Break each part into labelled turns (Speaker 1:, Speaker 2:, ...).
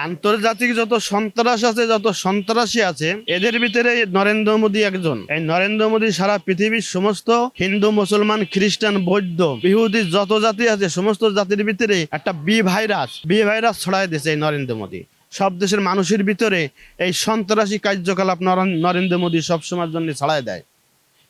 Speaker 1: আন্তর্জাতিক যত সন্ত্রাস আছে, যত সন্ত্রাসী আছে, এদের ভিতরে নরেন্দ্র মোদী একজন। এই নরেন্দ্র মোদী সারা পৃথিবীর সমস্ত হিন্দু, মুসলমান, খ্রিস্টান, বৌদ্ধ, বিহুদি যত জাতি আছে, সমস্ত জাতির ভিতরে একটা বি ভাইরাস বি ভাইরাস ছড়াই দিয়েছে এই নরেন্দ্র মোদী। সব দেশের মানুষের ভিতরে এই সন্ত্রাসী কার্যকলাপ নরেন- নরেন্দ্র মোদী সবসময়ের জন্য ছড়াই দেয়।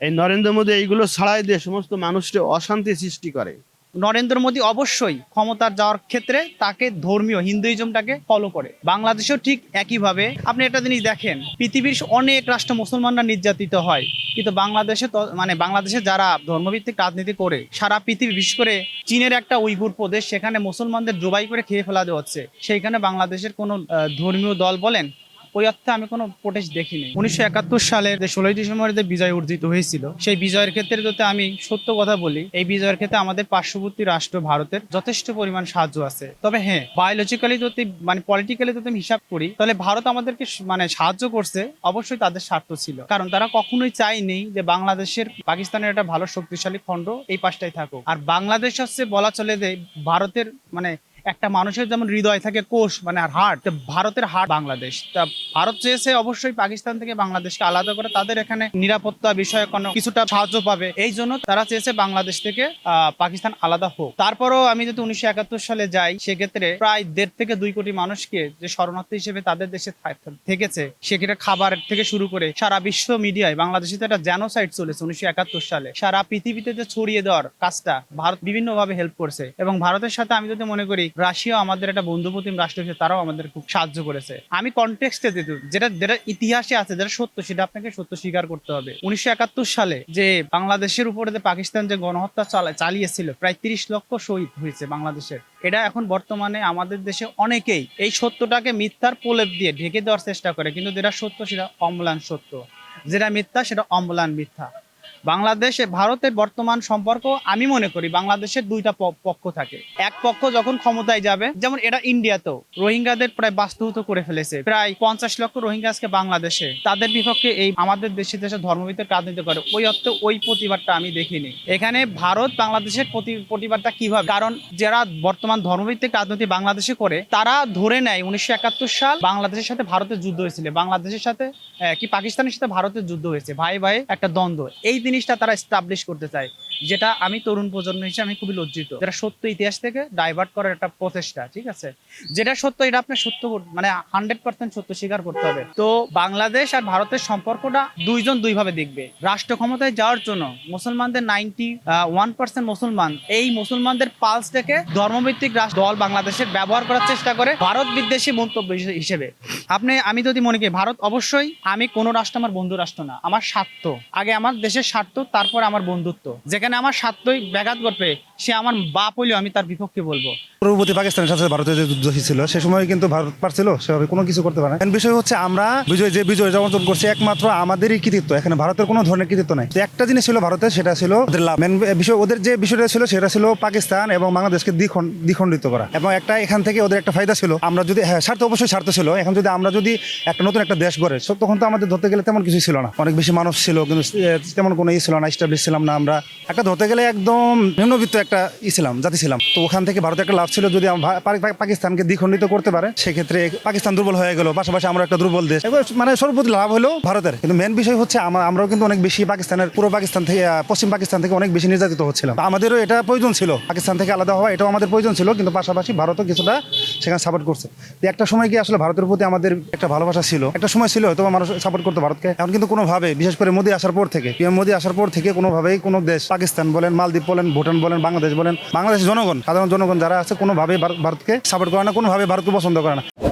Speaker 1: এই নরেন্দ্র মোদী এইগুলো ছড়াই দিয়ে সমস্ত মানুষকে অশান্তি সৃষ্টি করে।
Speaker 2: নরেন্দ্র মোদী অবশ্যই ক্ষমতার যাওয়ার ক্ষেত্রে তাকে ধর্মীয় হিন্দুইজমটাকে ফলো করে। বাংলাদেশেও ঠিক একইভাবে। আপনি একটা জিনিস দেখেন, পৃথিবীর অনেক রাষ্ট্র মুসলমানরা নির্যাতিত হয়। কিন্তু বাংলাদেশে মানে বাংলাদেশে যারা ধর্মভিত্তিক রাজনীতি করে, সারা পৃথিবী, বিশেষ করে চীনের একটা উইগুর প্রদেশ, সেখানে মুসলমানদের জবাই করে খেয়ে ফেলা দেওয়া হচ্ছে। সেইখানে বাংলাদেশের কোনো ধর্মীয় দল বলেন ওই অর্থে আমি কোনো প্রোটেস্ট দেখিনি। উনিশশো একাত্তর সালের যে ষোলোই ডিসেম্বরে যে বিজয় অর্জিত হয়েছিল, সেই বিজয়ের ক্ষেত্রে যদি আমি সত্য কথা বলি, এই বিজয়ের ক্ষেত্রে আমাদের পার্শ্ববর্তী রাষ্ট্র ভারতের যথেষ্ট পরিমাণ সাহায্য আছে। তবে হ্যাঁ বায়োলজিক্যালি যদি মানে পলিটিক্যালি যদি আমি হিসাব করি, তাহলে ভারত আমাদেরকে মানে সাহায্য করছে, অবশ্যই তাদের স্বার্থ ছিল। কারণ তারা কখনোই চায়নি যে বাংলাদেশের, পাকিস্তানের একটা ভালো শক্তিশালী খণ্ড এই পাশটাই থাকুক। আর বাংলাদেশ হচ্ছে বলা চলে যে ভারতের মানে একটা মানুষের যেমন হৃদয় থাকে কোষ মানে আর হার্ট ভারতের হার্ট বাংলাদেশ। তা ভারত চেয়েছে অবশ্যই পাকিস্তান থেকে বাংলাদেশকে আলাদা করে তাদের এখানে নিরাপত্তা বিষয়ে কোনো কিছুটা সাহায্য পাবে। এই জন্য তারা চেয়েছে বাংলাদেশ থেকে পাকিস্তান আলাদা হোক। তারপরও আমি যদি উনিশশো একাত্তর সালে যাই, সেক্ষেত্রে প্রায় দেড় থেকে দুই কোটি মানুষকে যে শরণার্থী হিসেবে তাদের দেশে থেকেছে, সেক্ষেত্রে খাবার থেকে শুরু করে সারা বিশ্ব মিডিয়ায় বাংলাদেশে তো একটা জেনোসাইড চলেছে উনিশশো একাত্তর সালে। সারা পৃথিবীতে যে ছড়িয়ে দেওয়ার কাজটা ভারত বিভিন্নভাবে হেল্প করছে। এবং ভারতের সাথে আমি যদি মনে করি রাশিয়া আমাদের একটা বন্ধুপ্রতিম রাষ্ট্র হিসেবে তারাও আমাদের খুব সাহায্য করেছে। আমি কনটেক্সটে দিতে যেটা যেটা ইতিহাসে আছে, যেটা সত্য, সেটা আপনাকে সত্য স্বীকার করতে হবে। উনিশশো একাত্তর সালে যে বাংলাদেশের উপরে যে পাকিস্তান যে গণহত্যা চালা, চালিয়েছিল, প্রায় তিরিশ লক্ষ শহীদ হয়েছে বাংলাদেশের। এটা এখন বর্তমানে আমাদের দেশে অনেকেই এই সত্যটাকে মিথ্যার প্রলেপ দিয়ে ঢেকে দেওয়ার চেষ্টা করে, কিন্তু যেটা সত্য সেটা অম্লান সত্য। যেটা মিথ্যা সেটা অম্লান মিথ্যা। বাংলাদেশে ভারতের বর্তমান সম্পর্ক আমি মনে করি বাংলাদেশের দুইটা পক্ষ থাকে। এক পক্ষ যখন ক্ষমতায় যাবে, যেমন এটা ইন্ডিয়াতেও রোহিঙ্গাদের প্রায় বাস্তুহত করে ফেলেছে। প্রায় পঞ্চাশ লক্ষ রোহিঙ্গা আজকে বাংলাদেশে। তাদের বিপক্ষে এই আমাদের দেশে দেশে ধর্মভিত্তিক রাজনীতি করে, ওই অর্থে ওই প্রতিবাদটা আমি দেখিনি। এখানে ভারত বাংলাদেশের প্রতি- প্রতিবাদটা কীভাবে? কারণ যারা বর্তমান ধর্মভিত্তিক রাজনীতি বাংলাদেশে করে, তারা ধরে নেয় উনিশশো একাত্তর সাল বাংলাদেশের সাথে ভারতের যুদ্ধ হয়েছিল। বাংলাদেশের সাথে কি পাকিস্তানের সাথে ভারতের যুদ্ধ হয়েছে। ভাই ভাই একটা দ্বন্দ্ব। এই জিনিসটা তারা স্টাবলিশ করতে চায়। যেটা আমি তরুণ প্রজন্ম হিসেবে আমি খুবই লজ্জিত। যেটা সত্য ইতিহাস থেকে ডাইভার্ট করার একটা প্রচেষ্টা, ঠিক আছে? যেটা সত্য, এটা আপনার সত্য মানে হান্ড্রেড পার্সেন্ট সত্য স্বীকার করতে হবে। তো বাংলাদেশ আর ভারতের সম্পর্কটা দুইজন দুইভাবে দেখবে। রাষ্ট্র ক্ষমতায় যাওয়ার জন্য মুসলমানদের নাইনটি ওয়ান পার্সেন্ট মুসলমান, এই মুসলমানদের পালসটাকে ধর্মভিত্তিক দল বাংলাদেশের ব্যবহার করার চেষ্টা করে ভারত বিদ্বেষী মন্তব্য হিসেবে। আপনি, আমি যদি মনে করি, ভারত অবশ্যই, আমি কোনো রাষ্ট্র আমার বন্ধু রাষ্ট্র না, আমার স্বার্থ। আগে আমার দেশের স্বার্থ, তারপর আমার বন্ধুত্ব। যেখানে আমার স্বার্থই ব্যাঘাত করবে সে আমার বাপ হইলেও আমি তার বিপক্ষে বলব।
Speaker 3: পূর্ববর্তী পাকিস্তানের সাথে ভারতের যে যুদ্ধ ছিল, সে সময় কিন্তু ভারত পারছিল, সেভাবে কোনো কিছু করতে পারে না। বিষয় হচ্ছে আমরা বিজয়, যে বিজয় অর্জন করছি একমাত্র আমাদেরই কৃতিত্ব। এখানে ভারতের কোনো ধরনের কৃতিত্ব নাই। একটা জিনিস ছিল ভারতের, সেটা ছিল ওদের লাভ। মেন বিষয়, ওদের যে বিষয়টা ছিল, সেটা ছিল পাকিস্তান এবং বাংলাদেশকে দ্বিখণ্ডিত করা। এবং একটা এখান থেকে ওদের একটা ফায়দা ছিল। আমরা যদি হ্যাঁ স্বার্থ অবশ্যই স্বার্থ ছিল। এখন যদি আমরা যদি একটা নতুন একটা দেশ গড়ে তখন তো আমাদের ধরতে গেলে তেমন কিছু ছিল না। অনেক বেশি মানুষ ছিল, কিন্তু তেমন কোনো ই ছিল না স্টাবলিশ ছিলাম না আমরা। একটা ধরতে গেলে একদম নিম্নবিত্ত একটা ই ছিলাম, জাতি ছিলাম। তো ওখান থেকে ভারতের একটা লাভ ছিল যদি পাকিস্তানকে দ্বিখণ্ডিত করতে পারে, সেক্ষেত্রে পাকিস্তান দুর্বল হয়ে গেল। পাশাপাশি আমরা একটা দুর্বল দেশ। মানে সর্বপ্রতি লাভ হলো ভারতের। কিন্তু মেন বিষয় হচ্ছে আমরাও কিন্তু অনেক বেশি পাকিস্তানের পুরো পাকিস্তান থেকে পশ্চিম পাকিস্তান থেকে অনেক বেশি নির্যাতিত হচ্ছিলাম। আমাদেরও এটা প্রয়োজন ছিল। পাকিস্তান থেকে আলাদা হওয়া এটাও আমাদের প্রয়োজন ছিল, কিন্তু পাশাপাশি ভারতও কিছুটা সেখানে সাপোর্ট করছে। একটা সময় কি আসলে ভারতের প্রতি আমাদের একটা ভালোবাসা ছিল? একটা সময় ছিল, হয়তো মানুষ সাপোর্ট করতো ভারতকে। এখন কিন্তু কোনোভাবে, বিশেষ করে মোদী আসার পর থেকে পিএম মোদী আসার পর থেকে কোনোভাবেই কোনো দেশ, পাকিস্তান বলেন, মালদ্বীপ বলেন, ভুটান বলেন, বাংলাদেশ বলেন বাংলাদেশের জনগণ, সাধারণ জনগণ যারা আছে কোনোভাবেই ভারত- ভারতকে সাপোর্ট করে না কোনোভাবে ভারতকে পছন্দ করে না।